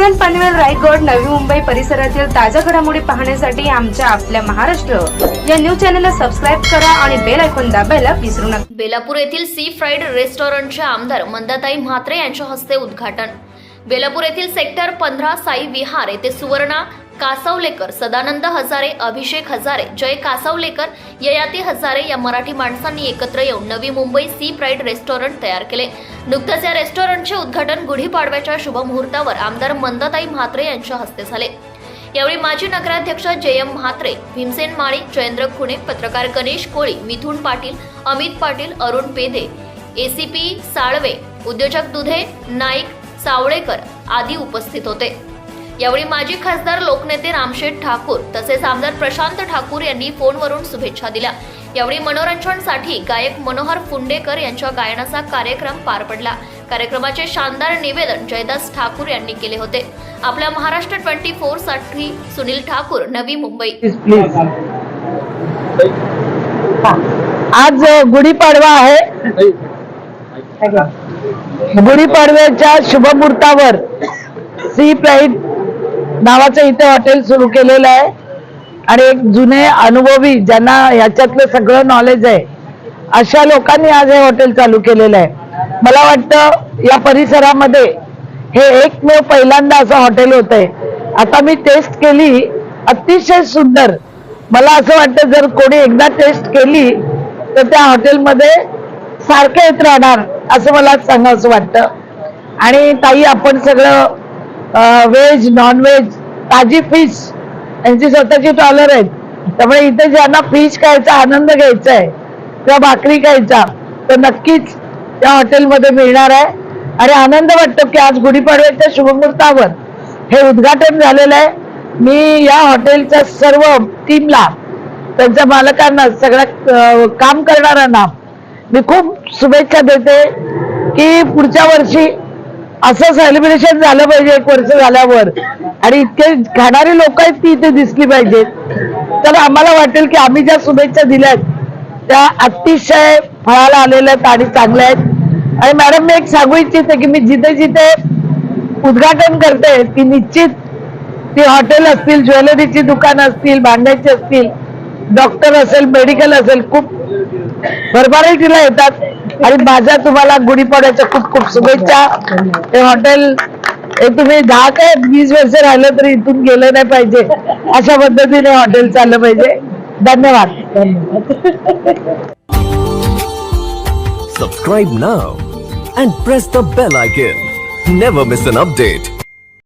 पनवेल रायगड नवी मुंबई परिसरातील ताज्या घडामोडी पाहण्यासाठी आमच्या आपल्या महाराष्ट्र या न्यूज चॅनलला सबस्क्राईब करा आणि बेल ऐकून दाबायला विसरू नका. बेलापूर येथील सी फ्राईड रेस्टॉरंटचे आमदार मंदाताई म्हात्रे यांच्या हस्ते उद्घाटन. बेलापूर येथील सेक्टर पंधरा साई विहार येथे सुवर्णा कासवलेकर सदानंद हजारे अभिषेक हजारे जय कासवलेकर ययाती हजारे या मराठी माणसांनी एकत्र येऊन Navi Mumbai C pride restaurant तयार केले. नुकतंच या रेस्टॉरंटचे उद्घाटन गुढीपाडव्याच्या शुभमुहूर्तावर आमदार मंदाताई म्हात्रे यांच्या हस्ते झाले. यावेळी माजी नगराध्यक्ष जयम म्हात्रे भीमसेन माळी जयेंद्र खुणे पत्रकार गणेश कोळी मिथुन पाटील अमित पाटील अरुण पेधे एसीपी साळवे उद्योजक दुधे नाईक सावळेकर आदी उपस्थित होते. यावेळी माजी खासदार लोकनेते रामशेठ ठाकूर तसेच आमदार प्रशांत ठाकूर यांनी फोनवरून शुभेच्छा दिल्या. यावेळी मनोरंजनासाठी गायक मनोहर फुंडेकर यांच्या गायनाचा कार्यक्रम पार पडला. कार्यक्रमाचे शानदार निवेदन जयदास ठाकूर यांनी केले होते. आपल्या महाराष्ट्र ट्वेंटी फोरसाठी सुनील ठाकूर नवी मुंबई. प्लीज आज गुढीपाडवा आहे. गुढीपाडव्याच्या शुभमुहूर्तावर सी प्राईड नावाचं इथे हॉटेल सुरू केलेलं आहे. आणि एक जुने अनुभवी ज्यांना ह्याच्यातलं सगळं नॉलेज आहे अशा लोकांनी आज हे हॉटेल चालू केलेलं आहे. मला वाटतं या परिसरामध्ये हे एकमेव पहिल्यांदा असं हॉटेल होत आहे आता मी टेस्ट केली अतिशय सुंदर. मला असं वाटतं जर कोणी एकदा टेस्ट केली तर त्या हॉटेलमध्ये सारखं येत राहणार असं मला सांगावंसं वाटतं. आणि ताई आपण सगळं व्हेज नॉनव्हेज ताजी फिश यांची स्वतःची टॉलर आहेत. त्यामुळे इथे ज्यांना फिश खायचा आनंद घ्यायचा आहे किंवा भाकरी खायचा तर नक्कीच त्या हॉटेलमध्ये मिळणार आहे. आणि आनंद वाटतो की आज गुढीपाडव्याच्या शुभमुहूर्तावर हे उद्घाटन झालेलं आहे. मी या हॉटेलच्या सर्व टीमला त्यांच्या मालकांना सगळ्या काम करणाऱ्यांना मी खूप शुभेच्छा देते की पुढच्या वर्षी असं सेलिब्रेशन झालं पाहिजे एक वर्ष झाल्यावर. आणि इतके खाणारी लोक आहेत ती इथे दिसली पाहिजेत. तर आम्हाला वाटेल की आम्ही ज्या शुभेच्छा दिल्यात त्या अतिशय फळाला आलेल्या आहेत आणि चांगल्या आहेत. आणि मॅडम मी एक सांगू इच्छिते की मी जिथे जिथे उद्घाटन करते ती निश्चित ती हॉटेल असतील ज्वेलरीची दुकान असतील भांड्याची असतील डॉक्टर असेल मेडिकल असेल खूप भरभराटीला येतात. आणि माझ्या तुम्हाला गुढीपाड्याच्या खूप खूप शुभेच्छा. हे हॉटेल हे तुम्ही दहा काय वीस वर्ष राहिलं तरी इथून गेलं नाही पाहिजे. अशा पद्धतीने हॉटेल चाललं पाहिजे. धन्यवाद. Subscribe now and press the bell icon. Never miss an update.